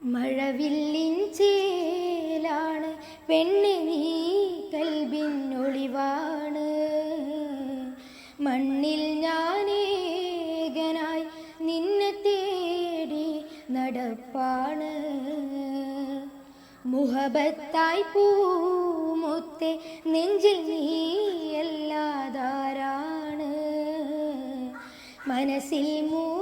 മഴവില്ലിൻ ചേലാണ് പെണ്ണി നീ കൽബിന്നൊളിവാണ് മണ്ണിൽ ഞാനേകനായി നിന്നെ തേടി നടപ്പാണ്. മുഹബത്തായി പൂമുത്തെ നെഞ്ചിൽ നീയല്ലാതാരാണ് മനസ്സിൽ മൂറാതുമായി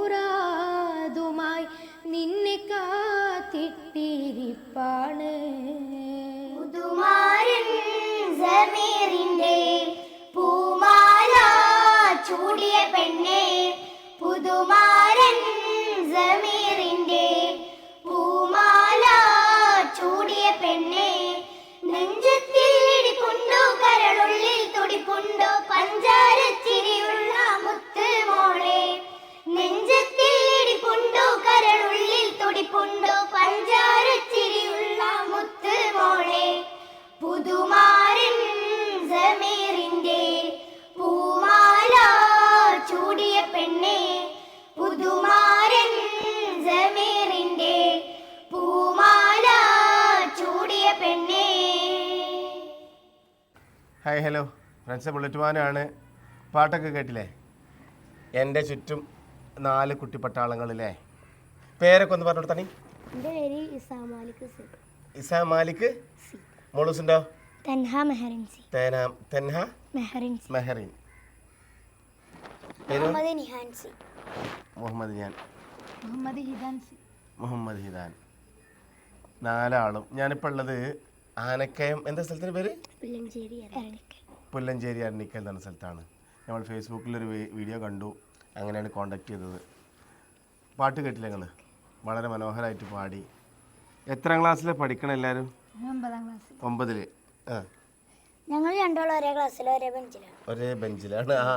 കാത്തിട്ടിരിപ്പാണ് പുതുമാരൻ സമീറിന്റെ പൂമാല ചൂടിയ പെണ്ണെ പുതുമാരൻ സമീറിന്റെ പൂമാല ചൂടിയ പെണ്ണെ നെഞ്ചത്തിൽ ഇടിപ്പുണ്ടോ കരളുള്ളിൽ തുടിപ്പുണ്ടോ പഞ്ചാരച്ചിരിയുള്ള മുത്ത് മോളെ. നെഞ്ചത്തിൽ ഇടിപ്പുണ്ടോ കരളുള്ളിൽ തുടിപ്പുണ്ടോ പഞ്ചാരച്ചിരിയുള്ള ഹായ് ഹലോ. ഫ്രണ്ട്സ് ബുള്ളറ്റ് മാനാണ് പാട്ടൊക്കെ കേട്ടില്ലേ? എന്റെ ചുറ്റും നാല് കുട്ടിപ്പട്ടാളങ്ങളില്ലേ? പേരൊക്കെ ഒന്ന് പറഞ്ഞു കൊടുത്തണി എന്റെ പേര് ഇസാ മാലിക് ഇസാ മാലിക്? മോളൂസിന്റെ തൻഹ മെഹറിൻസി തേന തെൻഹ മെഹറിൻസി മെഹറിൻ. മുഹമ്മദ് ഞാൻ മുഹമ്മദ് ഹിദാൻസി മുഹമ്മദ് ഹിദാൻ നാലാളും. ഞാനിപ്പോൾ ഉള്ളത് ആനക്കയം. എന്താ സ്ഥലത്തിന്റെ പേര്? പുല്ലഞ്ചേരി അരണിക്കൽ എന്ന സ്ഥലത്താണ്. നമ്മൾ ഫേസ്ബുക്കിൽ ഒരു വീഡിയോ കണ്ടു. അങ്ങനെയാണ് കോണ്ടാക്ട് ചെയ്തത്. പാട്ട് കേട്ടില്ല ഞങ്ങൾ വളരെ മനോഹരമായിട്ട് പാടി. എത്രാം ക്ലാസ്സിലെ പഠിക്കണം എല്ലാവരും ഒമ്പതിൽ ക്ലാസ് ഒമ്പതിൽ ആ. ഞങ്ങൾ രണ്ടുപേരും ഒരേ ക്ലാസ്സിൽ ഒരേ ബെഞ്ചിലാണ് ഒരേ ബെഞ്ചിലാണ് ആ.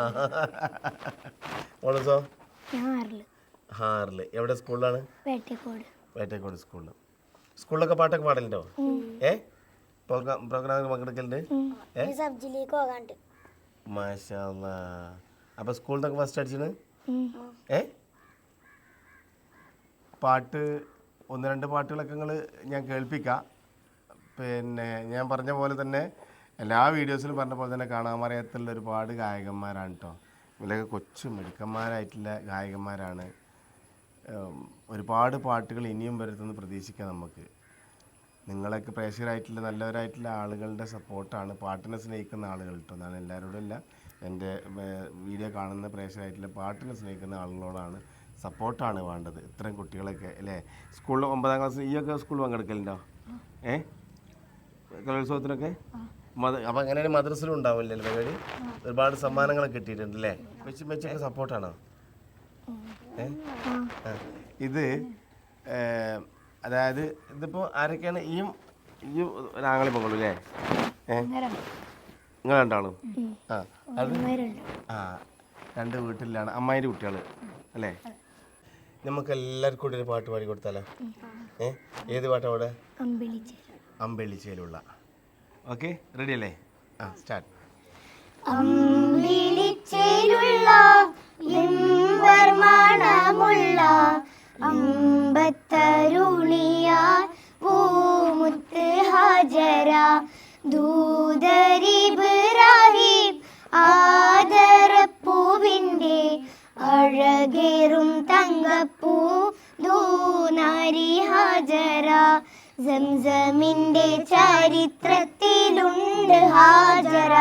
ഹാറിൽ എവിടെ? സ്കൂളിലാണ്? വേട്ടക്കോട് വേട്ടേക്കോട് സ്കൂളിൽ സ്കൂളിലൊക്കെ പാട്ടൊക്കെ പാടലുണ്ടോ? ഏ? പ്രോഗ്രാം പ്രോഗ്രാം പങ്കെടുക്കലുണ്ട് ഏ പോകാണ്ട് അപ്പോൾ സ്കൂളിൽ നിന്നൊക്കെ ഫസ്റ്റ് അടിച്ചിന് ഏ പാട്ട് ഒന്ന് രണ്ട് പാട്ടുകളൊക്കെ നിങ്ങൾ ഞാൻ കേൾപ്പിക്കാം. പിന്നെ ഞാൻ പറഞ്ഞ പോലെ തന്നെ എല്ലാ വീഡിയോസിലും പറഞ്ഞ പോലെ തന്നെ കാണാൻ അറിയാത്തുള്ള ഒരുപാട് ഗായകന്മാരാണ് കേട്ടോ ഇവരൊക്കെ കൊച്ചു മിടുക്കന്മാരായിട്ടുള്ള ഗായകന്മാരാണ്. ഒരുപാട് പാട്ടുകൾ ഇനിയും വരുത്തുമെന്ന് പ്രതീക്ഷിക്കാം നമുക്ക്. നിങ്ങളൊക്കെ പ്രേക്ഷകരായിട്ടുള്ള നല്ലവരായിട്ടുള്ള ആളുകളുടെ സപ്പോർട്ടാണ്. പാട്ടിനെ സ്നേഹിക്കുന്ന ആളുകൾ കേട്ടോ. ഞാൻ എല്ലാവരോടും അല്ല എന്റെ വീഡിയോ കാണുന്ന പ്രേക്ഷകരായിട്ടുള്ള പാട്ടിനെ സ്നേഹിക്കുന്ന ആളുകളോടാണ് സപ്പോർട്ടാണ് വേണ്ടത്. ഇത്രയും കുട്ടികളൊക്കെ അല്ലേ? സ്കൂളിൽ ഒമ്പതാം ക്ലാസ് ഈയൊക്കെ സ്കൂളിൽ പങ്കെടുക്കലുണ്ടോ? ഏ? കലോത്സവത്തിനൊക്കെ? മത അപ്പം അങ്ങനെ മദ്രസിലും ഉണ്ടാവില്ലേ പരിപാടി? ഒരുപാട് സമ്മാനങ്ങളൊക്കെ കിട്ടിയിട്ടുണ്ട് അല്ലേ? മെച്ച മെച്ചൊക്കെ സപ്പോർട്ടാണോ? ഏ? ഇത് അതായത് ഇതിപ്പോൾ ആരൊക്കെയാണ്? ഈ ഈ ഒരാങ്ങളെ പോകുള്ളൂ അല്ലേ നിങ്ങൾ രണ്ടാളും? ആ അത് ആ രണ്ട് വീട്ടിലാണ്. അമ്മായിന്റെ കുട്ടികൾ അല്ലേ? നമുക്ക് എല്ലാവർക്കും കൂടി ഒരു പാട്ട് പാടി കൊടുത്താലോ? ഏ? ഏത് പാട്ടാ അവിടെ അമ്പെളിച്ചേലുള്ള. ഓക്കെ റെഡി അല്ലേ? ആ സ്റ്റാർട്ട് അമ്പിളിച്ചേരുള്ള എമ്പർമാണമുള്ള അമ്പത്തരുണിയ പൂമുത്ത് ഹജര ദൂതരിബ്രാഹിം ആദരപ്പൂവിന്റെ അഴകേറും തങ്കപ്പൂ ദൂനാരി ഹാജര. സംസമിന്റെ ചരിത്രത്തിലുണ്ട് ഹാജര.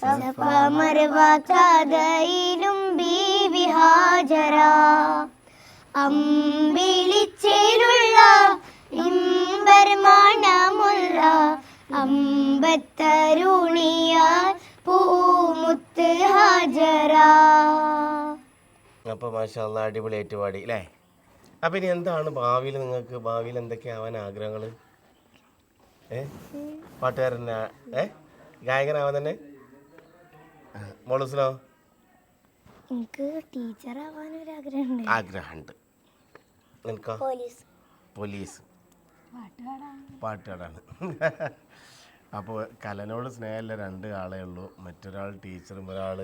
സഫമർവ കഥയിലും ബീവി ഹാജര. അമ്പിളിച്ചേരുള്ള ഇമ്പർമാണമുള്ള അമ്പത്തരുണിയ പൂമുത്ത് ഹാജര അപ്പോൾ മാഷാല്ല അടിപൊളിയായിട്ട് അല്ലേ അപ്പം ഇനി എന്താണ് ഭാവിയിൽ നിങ്ങൾക്ക് ഭാവിയിൽ എന്തൊക്കെയാവാൻ ആഗ്രഹങ്ങൾ ഏ? പാട്ടുകാരൻ ഏ? ഗായകനാവാൻ തന്നെ? മോളൂസിനോ എനിക്ക് ടീച്ചറാവാൻ ഒരു ആഗ്രഹമുണ്ട്. ആഗ്രഹമുണ്ട് നിനക്കോ? പോലീസ്. പോലീസ്. പാട്ടുകാടാണ് അപ്പോൾ കലനോട് സ്നേഹമല്ല രണ്ട് ആളേ ഉള്ളൂ. മറ്റൊരാൾ ടീച്ചറും ഒരാൾ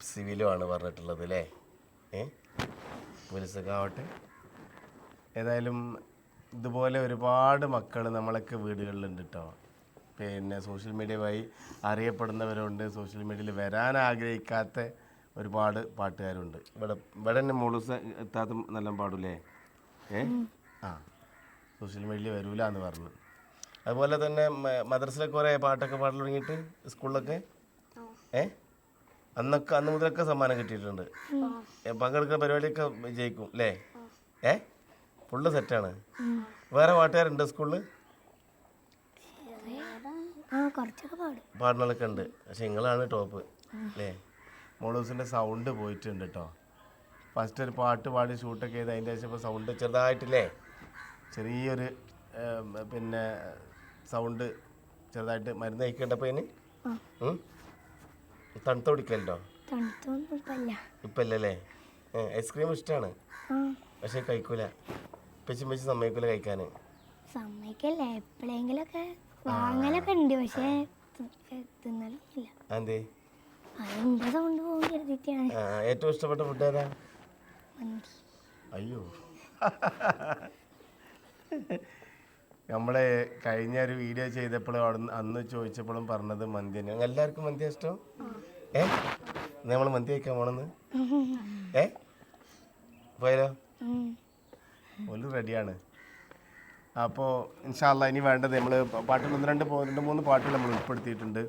സിവിലും ആണ് പറഞ്ഞിട്ടുള്ളത് അല്ലേ? ഏ? പോലീസൊക്കെ ആവട്ടെ. ഏതായാലും ഇതുപോലെ ഒരുപാട് മക്കൾ നമ്മളൊക്കെ വീടുകളിലുണ്ട് കേട്ടോ പിന്നെ സോഷ്യൽ മീഡിയ വഴി അറിയപ്പെടുന്നവരുണ്ട്. സോഷ്യൽ മീഡിയയിൽ വരാൻ ആഗ്രഹിക്കാത്ത ഒരുപാട് പാട്ടുകാരുണ്ട്. ഇവിടെ ഇവിടെ തന്നെ മോളൂസ് എത്താത്ത നല്ല പാടൂലേ? ഏ? ആ. സോഷ്യൽ മീഡിയയിൽ വരൂല എന്ന് പറഞ്ഞു. അതുപോലെ തന്നെ മദ്രസിലെ കുറേ പാട്ടൊക്കെ പാടൽ തുടങ്ങിയിട്ട് സ്കൂളിലൊക്കെ? ഏ? അന്നൊക്കെ അന്ന് മുതലൊക്കെ സമ്മാനം കിട്ടിയിട്ടുണ്ട്. പങ്കെടുക്കുന്ന പരിപാടിയൊക്കെ ജയിക്കും അല്ലേ ഏ? ഫുള്ള് സെറ്റാണ്. വേറെ പാട്ടുകാരുണ്ട് സ്കൂളിൽ പാടും. പാടുന്നതൊക്കെ ഉണ്ട്. പക്ഷെ നിങ്ങളാണ് ടോപ്പ് അല്ലേ മോളൂസിന്റെ സൗണ്ട് പോയിട്ടുണ്ട് കേട്ടോ ഫസ്റ്റ് ഒരു പാട്ട് പാടി ഷൂട്ടൊക്കെ ചെയ്ത് അതിന്റെ ശേഷം ഇപ്പോൾ സൗണ്ട് ചെറുതായിട്ടില്ലേ? ചെറിയൊരു പിന്നെ സൗണ്ട് ചെറുതായിട്ട് മരുന്ന് കഴിക്കണ്ടപ്പോൾ ഇനി? തണുത്ത കുടിക്കലുണ്ടോ? ഇപ്പല്ല ഐസ്ക്രീം ഇഷ്ടമാണ് പക്ഷെ കഴിക്കൂല. പെച്ച് പെച്ച് സമ്മതിക്കൂല കഴിക്കാൻ സമ്മതിക്കല്ലേ. എപ്പോഴെങ്കിലൊക്കെ വാങ്ങലൊക്കെ ഉണ്ട്. പക്ഷേ തിന്നലൊന്നുമില്ല. അതെ ഏറ്റവും ഇഷ്ടപ്പെട്ട ഫുഡ് ഏതാ? അയ്യോ. നമ്മളെ കഴിഞ്ഞ ഒരു വീഡിയോ ചെയ്തപ്പോഴും അവിടെ അന്ന് ചോദിച്ചപ്പോഴും പറഞ്ഞത് മന്തി എല്ലാവർക്കും മന്തി ഇഷ്ടം? ഏ? നമ്മൾ മന്തി കഴിക്കാൻ പോണെന്ന്? ഏ? പോയാലോ. ഒരു റെഡിയാണ് അപ്പോൾ ഇൻഷാല്ല ഇനി വേണ്ടത് നമ്മൾ പാട്ടിൽ ഒന്ന് രണ്ട് രണ്ട് മൂന്ന് പാട്ടുകൾ നമ്മൾ ഉൾപ്പെടുത്തിയിട്ടുണ്ട്.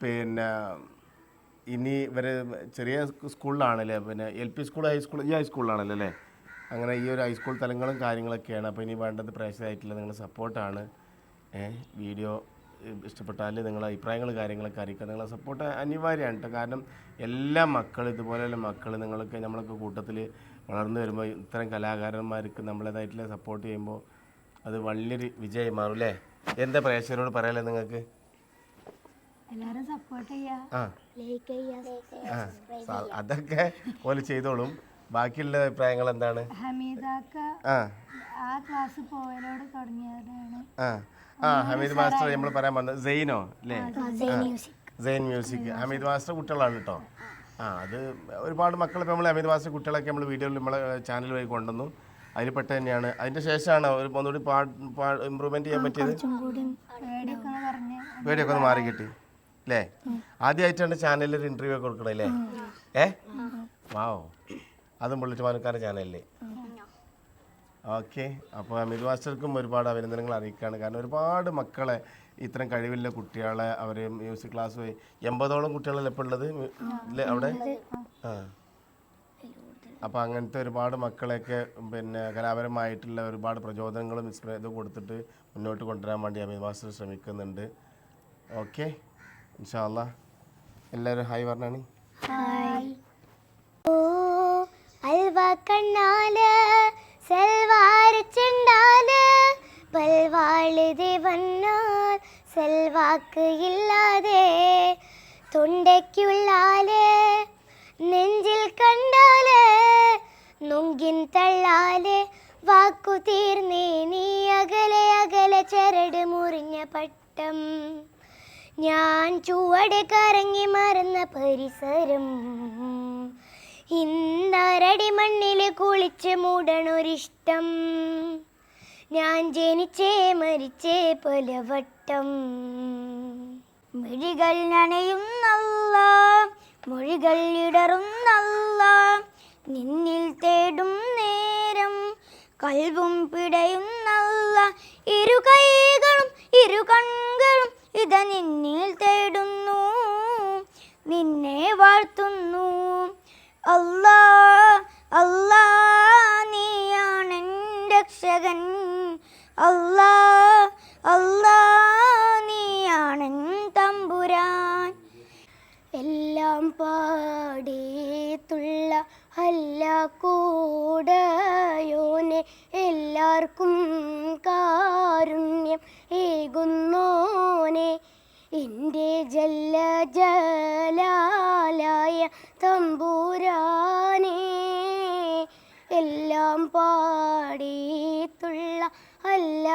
പിന്നെ ഇനി ഇവർ ചെറിയ സ്കൂ- സ്കൂളിലാണല്ലേ പിന്നെ എൽ പി സ്കൂൾ ഹൈസ്കൂൾ ഈ ഹൈസ്കൂളിലാണല്ലോ അല്ലേ? അങ്ങനെ ഈ ഒരു ഹൈസ്കൂൾ തലങ്ങളും കാര്യങ്ങളൊക്കെയാണ്. അപ്പോൾ ഇനി വേണ്ടത് പ്രേക്ഷകരായിട്ടുള്ള നിങ്ങളുടെ സപ്പോർട്ടാണ് വീഡിയോ ഇഷ്ടപ്പെട്ടാൽ നിങ്ങളുടെ അഭിപ്രായങ്ങൾ കാര്യങ്ങളൊക്കെ അറിയിക്കുക. നിങ്ങളെ സപ്പോർട്ട് അനിവാര്യമാണ് കേട്ടോ കാരണം എല്ലാ മക്കളും ഇതുപോലെയുള്ള മക്കൾ നിങ്ങളൊക്കെ നമ്മളൊക്കെ കൂട്ടത്തിൽ വളർന്നു വരുമ്പോൾ ഇത്തരം കലാകാരന്മാർക്ക് നമ്മളേതായിട്ടുള്ള സപ്പോർട്ട് ചെയ്യുമ്പോൾ അത് വലിയൊരു വിജയം മാറും അല്ലേ? എന്താ പ്രേക്ഷകരോട് പറയാലേ നിങ്ങൾക്ക്? സപ്പോർട്ട് ചെയ്യാ. ലൈക്ക് ചെയ്യാ അതൊക്കെ പോലെ ചെയ്തോളും. ബാക്കിയുള്ള അഭിപ്രായങ്ങൾ എന്താണ്? ഹമീദാക്ക ആ. ക്ലാസ് തുടങ്ങിയതാണ്. ആ. ആ ഹമീദ് മാസ്റ്റർ നമ്മൾ പറയാൻ വന്നത് സെയിനോ അല്ലേ? Music Zain music Hameed master കുട്ടികളാണ് കേട്ടോ. ആ അത് ഒരുപാട് മക്കൾ ഇപ്പോൾ നമ്മൾ ഹമീദ് മാസ്റ്റർ കുട്ടികളൊക്കെ നമ്മൾ വീഡിയോയിൽ നമ്മളെ ചാനൽ വഴി കൊണ്ടുവന്നു. അതിൽ പെട്ട തന്നെയാണ്. അതിന്റെ ശേഷമാണ് ഒരു ഒന്നുകൂടി പാട്ട് ഇമ്പ്രൂവ്മെന്റ് ചെയ്യാൻ പറ്റിയത്. പേടിയൊക്കെ ഒന്ന് മാറി കിട്ടി. അല്ലേ ആദ്യമായിട്ടാണ് ചാനലിൽ ഒരു ഇന്റർവ്യൂ ഒക്കെ കൊടുക്കണല്ലേ ഏ? വാവോ. അതും ബുള്ളറ്റ് ചാനലിൽ ഓക്കെ. അപ്പോൾ അമിത് മാസ്റ്റർക്കും ഒരുപാട് അഭിനന്ദനങ്ങൾ അറിയിക്കുകയാണ് കാരണം ഒരുപാട് മക്കളെ ഇത്തരം കഴിവില്ല കുട്ടികളെ അവർ മ്യൂസിക് ക്ലാസ് പോയി. എൺപതോളം കുട്ടികളല്ലേ ഇപ്പോൾ ഉള്ളത്? അവിടെ? അപ്പോൾ അങ്ങനത്തെ ഒരുപാട് മക്കളെയൊക്കെ പിന്നെ കലാപരമായിട്ടുള്ള ഒരുപാട് പ്രചോദനങ്ങളും ഇതും കൊടുത്തിട്ട് മുന്നോട്ട് കൊണ്ടുവരാൻ വേണ്ടി അമിത് മാസ്റ്റർ ശ്രമിക്കുന്നുണ്ട്. ഓക്കെ. ഇൻഷാല്ല എല്ലാവരും ഹായ് പറഞ്ഞാണ്. ഓ അൽവ കണ്ണാൽ സെൽവാരച്ചുണ്ടാൽ പൽവാളുതി വന്നാൽ സെൽവാക്ക് ഇല്ലാതെ തൊണ്ടയ്ക്കുള്ളാൽ നെഞ്ചിൽ കണ്ടാൽ നുങ്കിൻ തള്ളാൽ വാക്കു തീർന്നേ നീ അകലെ അകലെ ചരട് മുറിഞ്ഞ പട്ടം. ഞാൻ ചുവട് കറങ്ങി മറന്ന പരിസരം. ഇന്നരടി മണ്ണിൽ കുളിച്ച് മൂടണൊരിഷ്ടം. ഞാൻ ജനിച്ചേ മരിച്ചേ പലവട്ടം. മിഴികൾ നനയുന്നല്ല മൊഴികൾ ഇടറുന്നല്ല. നിന്നിൽ തേടും നേരം കൽവും പിടയുന്നല്ല. ഇരു കൈകളും ഇരു കണ്ണുകളും ഇത നിന്നിൽ തേടുന്നു നിന്നെ വാഴ്ത്തുന്നു. അല്ലാ അല്ലാ നീയാണ് രക്ഷകൻ. അല്ലാ അല്ലാ നീയാണ് തമ്പുരാൻ. എല്ലാം പാടേത്തുള്ള അല്ല കൂടയോനെ എല്ലാവർക്കും കാരുണ്യം. ഏകുന്നോനെ എന്റെ ജല്ല ജലാലായ തമ്പൂരാനെ എല്ലാം പാടിയിട്ടുള്ള അല്ല